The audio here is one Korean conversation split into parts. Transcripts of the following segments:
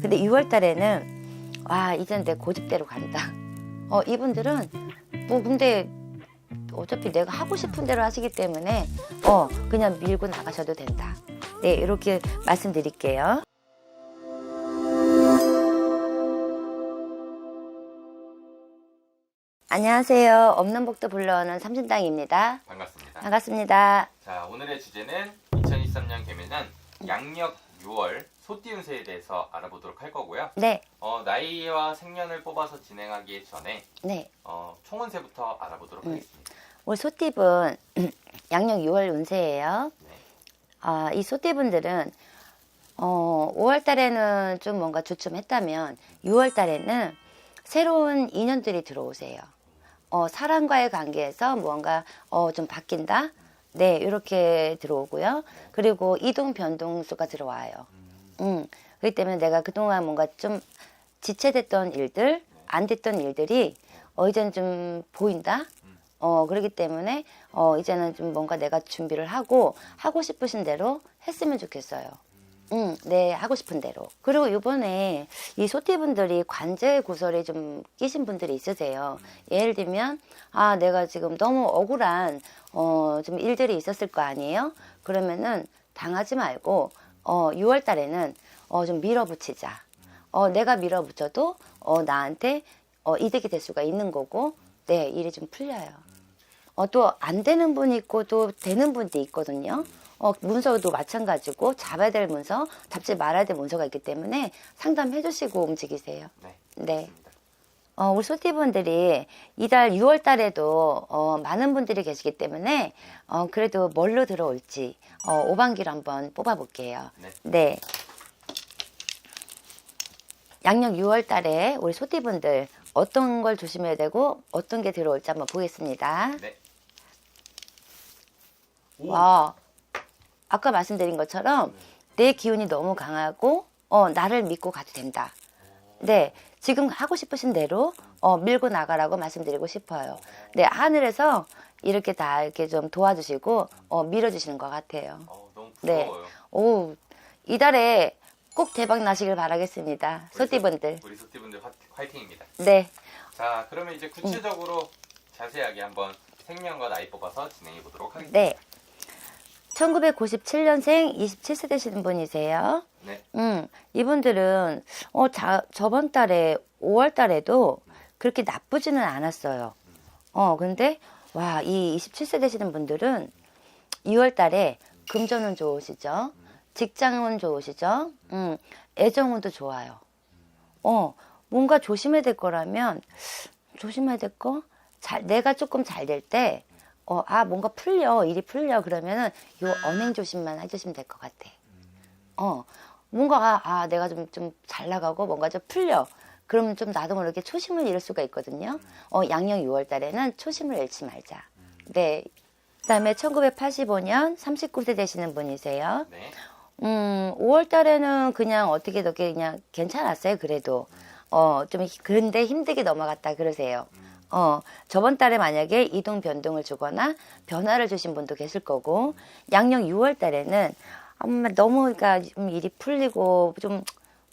근데 6월 달에는 와 이젠 내 고집대로 간다. 어 이분들은 뭐 근데 어차피 내가 하고 싶은 대로 하시기 때문에 어 그냥 밀고 나가셔도 된다. 네 이렇게 말씀드릴게요. 안녕하세요. 없는 복도 불러오는 삼진당입니다. 반갑습니다. 반갑습니다. 자, 오늘의 주제는 2023년 개면은 양력 6월 소띠 운세에 대해서 알아보도록 할 거고요. 네, 어, 나이와 생년을 뽑아서 진행하기 전에 네. 어, 총운세부터 알아보도록 음. 하겠습니다. 우리 소띠분 양력 6월 운세예요. 네. 아, 이 소띠분들은 어, 5월 달에는 좀 뭔가 주춤했다면 6월 달에는 새로운 인연들이 들어오세요. 어, 사람과의 관계에서 무언가 어, 좀 바뀐다. 네, 이렇게 들어오고요. 그리고 이동 변동수가 들어와요. 음, 그렇기 때문에 내가 그동안 뭔가 좀 지체됐던 일들, 안 됐던 일들이 어, 이제는 좀 보인다. 어, 그렇기 때문에 어, 이제는 좀 뭔가 내가 준비를 하고 하고 싶으신 대로 했으면 좋겠어요. 응, 네, 하고 싶은 대로. 그리고 이번에 이 소띠분들이 관절 구설이 좀 끼신 분들이 있으세요. 예를 들면, 아, 내가 지금 너무 억울한, 어, 좀 일들이 있었을 거 아니에요? 그러면은 당하지 말고, 어, 6월 달에는, 어, 좀 밀어붙이자. 어, 내가 밀어붙여도, 어, 나한테, 어, 이득이 될 수가 있는 거고, 네, 일이 좀 풀려요. 어, 또 안 되는 분이 있고 또 되는 분도 있거든요. 어, 문서도 마찬가지고 잡아야 될 문서, 잡지 말아야 될 문서가 있기 때문에 상담해 주시고 움직이세요. 네. 네. 어, 우리 소띠분들이 이달 6월 달에도 어, 많은 분들이 계시기 때문에 어, 그래도 뭘로 들어올지 어, 오반기로 한번 뽑아볼게요. 네. 네. 양력 6월 달에 우리 소띠분들 어떤 걸 조심해야 되고 어떤 게 들어올지 한번 보겠습니다. 네. 오, 와, 아까 말씀드린 것처럼 내 기운이 너무 강하고 어, 나를 믿고 가도 된다. 네, 지금 하고 싶으신 대로 어, 밀고 나가라고 말씀드리고 싶어요. 네, 하늘에서 이렇게 다 이렇게 좀 도와주시고 어, 밀어주시는 것 같아요. 어, 너무 네. 부러워요. 오, 이달에 꼭 대박 나시길 바라겠습니다. 우리 소띠분들. 소- 우리 소띠분들 화, 화이팅입니다. 네, 자, 그러면 이제 구체적으로 음. 자세하게 한번 생년과 나이 뽑아서 진행해 보도록 하겠습니다. 네. 1997년생 27세 되시는 분이세요. 네. 음, 이분들은 어, 자, 저번 달에 5월 달에도 그렇게 나쁘지는 않았어요. 어, 근데 와, 이 27세 되시는 분들은 2월 달에 금전운 좋으시죠? 직장운 좋으시죠? 음, 애정운도 좋아요. 어, 뭔가 조심해야 될 거라면 조심해야 될 거? 잘, 내가 조금 잘 될 때, 어, 아, 뭔가 풀려, 일이 풀려. 그러면은 요 언행 조심만 해주시면 될 것 같아. 어, 뭔가가, 아, 내가 좀, 좀 잘 나가고 뭔가 좀 풀려. 그러면 좀 나도 모르게 초심을 잃을 수가 있거든요. 어, 양력 6월 달에는 초심을 잃지 말자. 네. 그 다음에 1985년 39세 되시는 분이세요. 네. 음, 5월 달에는 그냥 어떻게 어떻게 그냥 괜찮았어요, 그래도. 어, 좀, 히- 그런데 힘들게 넘어갔다 그러세요. 어, 저번 달에 만약에 이동 변동을 주거나 변화를 주신 분도 계실 거고, 양력 6월 달에는 아마 너무, 그러니까 좀 일이 풀리고, 좀,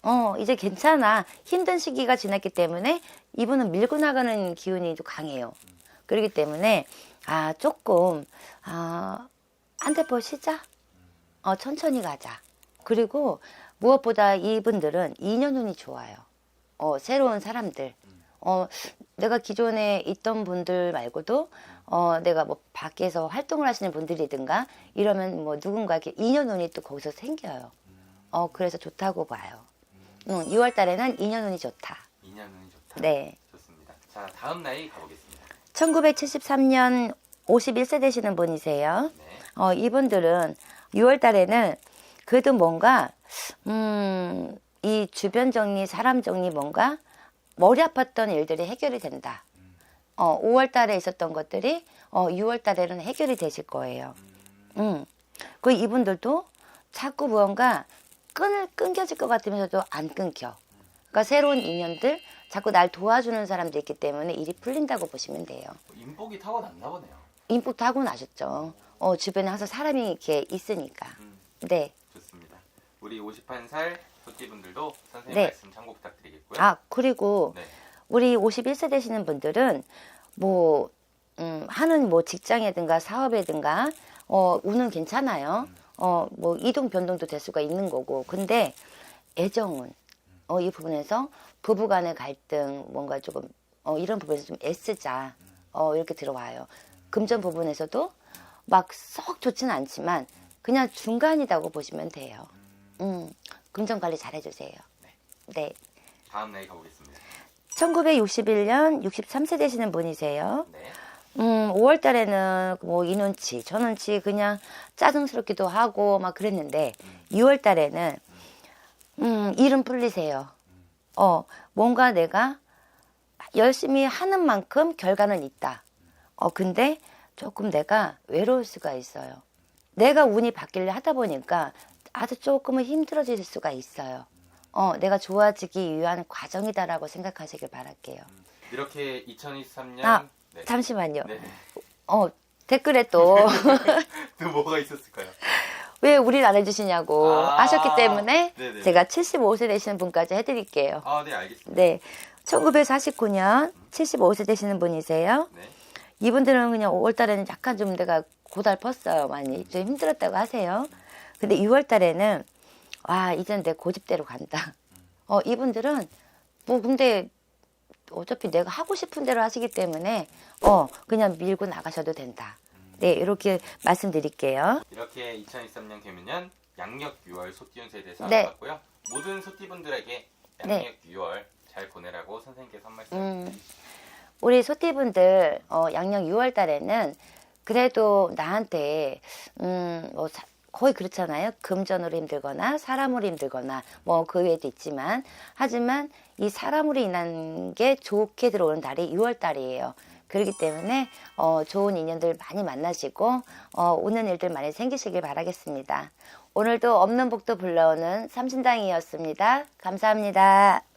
어, 이제 괜찮아. 힘든 시기가 지났기 때문에 이분은 밀고 나가는 기운이 좀 강해요. 그렇기 때문에, 아, 조금, 아, 한 대포 쉬자. 어, 천천히 가자. 그리고 무엇보다 이분들은 인연운이 좋아요. 어, 새로운 사람들. 어, 내가 기존에 있던 분들 말고도, 어, 내가 뭐 밖에서 활동을 하시는 분들이든가, 이러면 뭐 누군가 이렇게 인연운이 또 거기서 생겨요. 어, 그래서 좋다고 봐요. 음, 6월 달에는 인연운이 좋다. 2년운이 좋다. 네. 좋습니다. 자, 다음 나이 가보겠습니다. 1973년 51세 되시는 분이세요. 네. 어, 이분들은 6월 달에는 그래도 뭔가, 음, 이 주변 정리, 사람 정리 뭔가 머리 아팠던 일들이 해결이 된다. 어, 5월 달에 있었던 것들이 어, 6월 달에는 해결이 되실 거예요. 음. 그 이분들도 자꾸 무언가 끈을 끊겨질 것 같으면서도 안 끊겨. 그러니까 새로운 인연들, 자꾸 날 도와주는 사람도 있기 때문에 일이 풀린다고 보시면 돼요. 인복이 타고났나 보네요. 인복 타고 나셨죠. 어, 주변에 항상 사람이 이렇게 있으니까. 음, 네. 좋습니다. 우리 58살 소띠분들도 선생님 네. 말씀 참고 부탁드리겠고요. 아, 그리고 네. 우리 51세 되시는 분들은 뭐, 음, 하는 뭐 직장이든가 사업이든가, 어, 운은 괜찮아요. 어, 뭐 이동 변동도 될 수가 있는 거고. 근데 애정은, 어, 이 부분에서 부부 간의 갈등, 뭔가 조금, 어, 이런 부분에서 좀 애쓰자. 어, 이렇게 들어와요. 금전 부분에서도 막 썩 좋지는 않지만 그냥 중간이라고 보시면 돼요. 음, 금전 관리 잘 해주세요. 네. 다음 나이 가보겠습니다. 1961년 63세 되시는 분이세요. 네. 음, 5월 달에는 뭐 이눈치, 저눈치 그냥 짜증스럽기도 하고 막 그랬는데 6월 달에는 음, 일은 풀리세요. 어, 뭔가 내가 열심히 하는 만큼 결과는 있다. 어, 근데 조금 내가 외로울 수가 있어요. 내가 운이 바뀌려 하다 보니까 아주 조금은 힘들어질 수가 있어요. 어, 내가 좋아지기 위한 과정이다라고 생각하시길 바랄게요. 이렇게 2023년 아, 네. 잠시만요. 네. 어, 댓글에 또 또 뭐가 있었을까요? 왜 우리를 안 해주시냐고 아, 하셨기 때문에 네네. 제가 75세 되시는 분까지 해드릴게요. 아, 네, 알겠습니다. 네. 1949년 75세 되시는 분이세요. 네. 이분들은 그냥 5월 달에는 약간 좀 내가 고달펐어요. 많이. 좀 힘들었다고 하세요. 근데 6월 달에는 와, 이젠 내 고집대로 간다. 어, 이분들은 뭐 근데 어차피 내가 하고 싶은 대로 하시기 때문에 어, 그냥 밀고 나가셔도 된다. 네, 이렇게 말씀드릴게요. 이렇게 2023년 개면년 양력 6월 소띠운세에 대해서 네. 알아봤고요. 모든 소띠분들에게 양력 6월 잘 보내라고 선생님께서 한 말씀 음. 우리 소띠분들 어, 양력 6월 달에는 그래도 나한테 음, 뭐 사- 거의 그렇잖아요. 금전으로 힘들거나 사람으로 힘들거나 뭐 그 외에도 있지만 하지만 이 사람으로 인한 게 좋게 들어오는 달이 6월 달이에요. 그렇기 때문에 어, 좋은 인연들 많이 만나시고 어, 오는 일들 많이 생기시길 바라겠습니다. 오늘도 없는 복도 불러오는 삼신당이었습니다. 감사합니다.